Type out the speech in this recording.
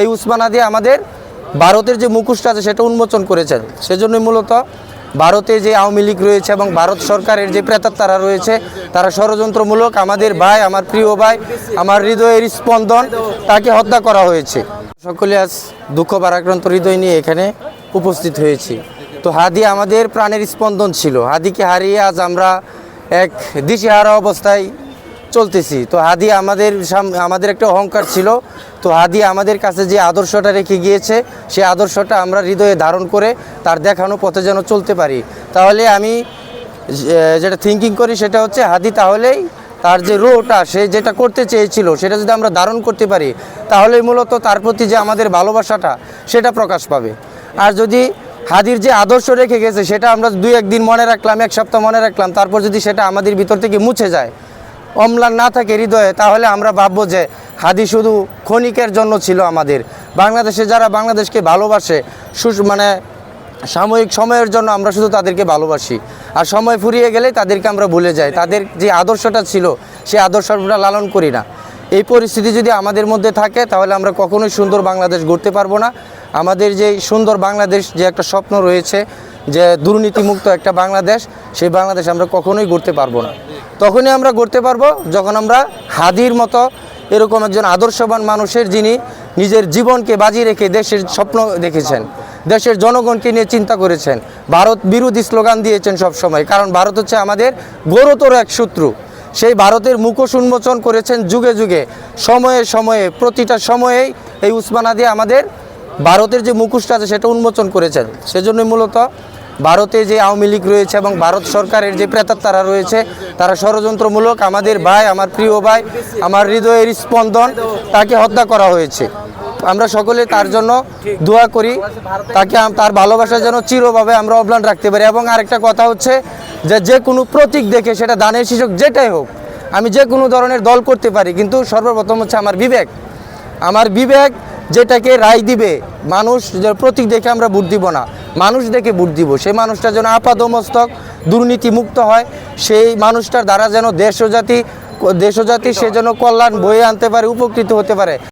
এই উসমান আদি আমাদের ভারতের যে মুখোশটা আছে সেটা উন্মোচন করেছেন। সেজন্যই মূলত ভারতে যে আওয়ামী লীগ রয়েছে এবং ভারত সরকারের যে প্রেতাত্মারা রয়েছে, তারা ষড়যন্ত্রমূলক আমাদের ভাই, আমার প্রিয় ভাই, আমার হৃদয়ের স্পন্দন, তাকে হত্যা করা হয়েছে। সকলে আজ দুঃখ ভারাক্রান্ত হৃদয় নিয়ে এখানে উপস্থিত হয়েছি। তো হাদি আমাদের প্রাণের স্পন্দন ছিল। হাদিকে হারিয়ে আজ আমরা এক দিশেহারা অবস্থায় চলতেছি। তো হাদি আমাদের আমাদের একটা অহংকার ছিল। তো হাদি আমাদের কাছে যে আদর্শটা রেখে গিয়েছে সেই আদর্শটা আমরা হৃদয়ে ধারণ করে তার দেখানো পথে যেন চলতে পারি। তাহলে আমি যেটা থিঙ্কিং করি সেটা হচ্ছে, হাদি তাহলেই তার যে রোটা, সে যেটা করতে চেয়েছিল, সেটা যদি আমরা ধারণ করতে পারি তাহলে মূলত তার প্রতি যে আমাদের ভালোবাসাটা, সেটা প্রকাশ পাবে। আর যদি হাদির যে আদর্শ রেখে গেছে, সেটা আমরা দুই একদিন মনে রাখলাম, এক সপ্তাহ মনে রাখলাম, তারপর যদি সেটা আমাদের ভিতর থেকে মুছে যায় অম্লান না থাকে হৃদয়ে, তাহলে আমরা ভাববো যে হাদি শুধু ক্ষণিকের জন্য ছিল আমাদের। বাংলাদেশে যারা বাংলাদেশকে ভালোবাসে মানে সাময়িক সময়ের জন্য আমরা শুধু তাদেরকে ভালোবাসি। আর সময় ফুরিয়ে গেলে তাদেরকে আমরা ভুলে যাই। তাদের যে আদর্শটা ছিল সেই আদর্শটা লালন করি না। এই পরিস্থিতি যদি আমাদের মধ্যে থাকে, তাহলে আমরা কখনোই সুন্দর বাংলাদেশ গড়তে পারব না। আমাদের যে সুন্দর বাংলাদেশ, যে একটা স্বপ্ন রয়েছে, যে দুর্নীতিমুক্ত একটা বাংলাদেশ, সেই বাংলাদেশ আমরা কখনোই গড়তে পারব না। তখনই আমরা গড়তে পারব যখন আমরা হাদির মতো এরকম একজন আদর্শবান মানুষের যিনি নিজের জীবনকে বাজি রেখে দেশের স্বপ্ন দেখেছেন, দেশের জনগণকে নিয়ে চিন্তা করেছেন, ভারত বিরোধী স্লোগান দিয়েছেন সব সময়। কারণ ভারত হচ্ছে আমাদের গৌরতর এক শত্রু। সেই ভারতের মুখোশ উন্মোচন করেছেন যুগে যুগে, সময়ে সময়ে, প্রতিটা সময়েই এই উসমান আদি আমাদের ভারতের যে মুখোশটা আছে সেটা উন্মোচন করেছেন। সেজন্যই মূলত ভারতে যে আওয়ামী লীগ রয়েছে এবং ভারত সরকারের যে প্রেতাত্মারা রয়েছে, তারা ষড়যন্ত্রমূলক আমাদের ভাই, আমার প্রিয় ভাই, আমার হৃদয়ের স্পন্দন তাকে হত্যা করা হয়েছে। আমরা সকলে তার জন্য দোয়া করি, তাকে তার ভালোবাসা যেন চিরভাবে আমরা অবলান রাখতে পারি। এবং আরেকটা কথা হচ্ছে যে যে কোনো প্রতীক দেখে সেটা দানের শিশক যেটাই হোক, আমি যে কোনো ধরনের দল করতে পারি, কিন্তু সর্বপ্রথম হচ্ছে আমার বিবেক। আমার বিবেক যেটাকে রায় দিবে, মানুষ প্রতীক দেখে আমরা ভোট দিব না। মানুষ দেখে ভোট দিব। সেই মানুষটা যেন আপাদমস্তক, দুর্নীতিমুক্ত হয়, সেই মানুষটার দ্বারা যেন দেশ ও জাতি দেশ ও জাতি সে যেন কল্যাণ বয়ে আনতে পারে, উপকৃত হতে পারে।